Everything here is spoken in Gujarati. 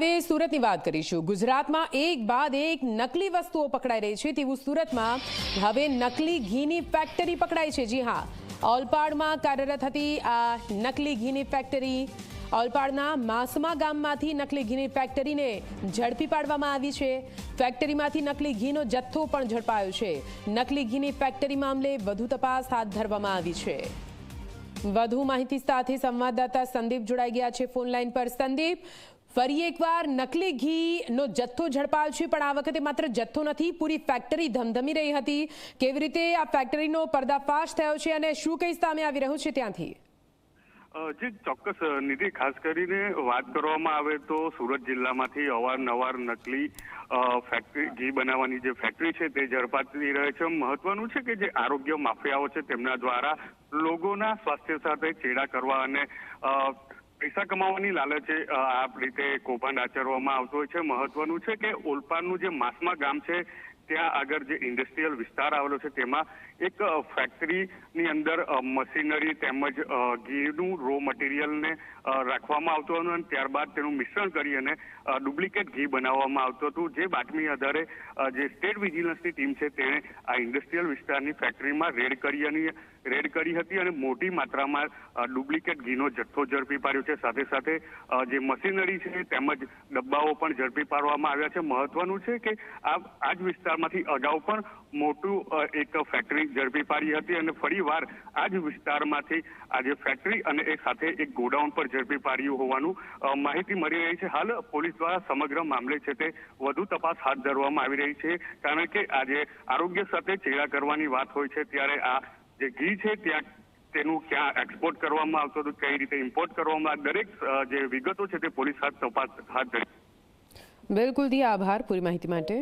હવે સુરતની વાત કરીશું. ગુજરાતમાં એક બાદ એક નકલી વસ્તુઓ પકડાઈ રહી છે તેવું સુરતમાં હવે નકલી ઘીની ફેક્ટરી પકડાઈ છે. જી હા, ઓલપાડમાં કાર્યરત હતી આ નકલી ઘીની ફેક્ટરી ઓલપાડના માસમા ગામમાંથી નકલી ઘીની ફેક્ટરીને ઝડપી પાડવામાં આવી છે. ફેક્ટરીમાંથી નકલી ઘીનો જથ્થો પણ ઝડપાયો છે. નકલી ઘીની ફેક્ટરી મામલે વધુ તપાસ હાથ ધરવામાં આવી છે. વધુ માહિતી સાથે સંવાદદાતા સંદીપ જોડાઈ ગયા છે ફોન લાઈન પર. સંદીપ ફરી એકવાર નકલી ઘીનો જથ્થો ઝડપાયો છે, પણ આ વખતે માત્ર જથ્થો નથી, પૂરી ફેક્ટરી ધમધમી રહી હતી. કેવી રીતે આ ફેક્ટરીનો પર્દાફાશ થયો છે અને શું કઈ સામે આવી રહ્યું છે ત્યાંથી? જે ચોક્કસ નિધિ, ખાસ કરીને વાત કરવામાં આવે તો સુરત જિલ્લામાંથી અવારનવાર નકલી ફેક્ટરી ઘી બનાવવાની જે ફેક્ટરી છે તે ઝડપાતી રહે છે. મહત્વનું છે કે જે આરોગ્ય માફિયાઓ છે તેમના દ્વારા લોકોના સ્વાસ્થ્ય સાથે ચેડા કરવા અને પૈસા કમાવાની લાલચે આ રીતે કૌભાંડ આચરવામાં આવતું હોય છે. મહત્વનું છે કે ઓલપાડનું જે માસમા ગામ છે ત્યાં આગળ જે ઇન્ડસ્ટ્રીયલ વિસ્તાર આવેલો છે, તેમાં એક ફેક્ટરીની અંદર મશીનરી તેમજ ઘીનું રો મટીરિયલને રાખવામાં આવતું હતું અને ત્યારબાદ તેનું મિશ્રણ કરી અને ડુપ્લિકેટ ઘી બનાવવામાં આવતું હતું. જે બાતમી આધારે જે સ્ટેટ વિજિલન્સની ટીમ છે, તેણે આ ઇન્ડસ્ટ્રીયલ વિસ્તારની ફેક્ટરીમાં રેડ કરી અને, રેડ કરી હતી અને મોટી માત્રામાં ડુપ્લિકેટ ઘીનો જથ્થો ઝડપી પાડ્યો છે. સાથે સાથે જે મશીનરી છે, તેમજ ડબ્બાઓ પણ ઝડપી પાડવામાં આવ્યા છે. મહત્વનું છે કે આ આ જ વિસ્તારમાંથી અગાઉ પણ મોટું એક ફેક્ટરી ઝડપી પાડી હતી અને ફરીવાર આ જ વિસ્તારમાંથી આજે ફેક્ટરી અને એ સાથે એક ગોડાઉન પર ઝડપી પાડ્યું હોવાનું માહિતી મળી રહી છે. હાલ પોલીસ દ્વારા સમગ્ર મામલે છે તે વધુ તપાસ હાથ ધરવામાં આવી રહી છે. કારણ કે આજે આરોગ્ય સાથે ચેડા કરવાની વાત હોય છે, ત્યારે આ જે ઘી છે ત્યાં તેનું ક્યાં એક્સપોર્ટ કરવામાં આવતું હતું, કઈ રીતે ઇમ્પોર્ટ કરવામાં દરેક જે વિગતો છે તે પોલીસ હાથ તપાસ, હાથ ધરી. બિલકુલ દી આભાર પૂરી માહિતી માટે.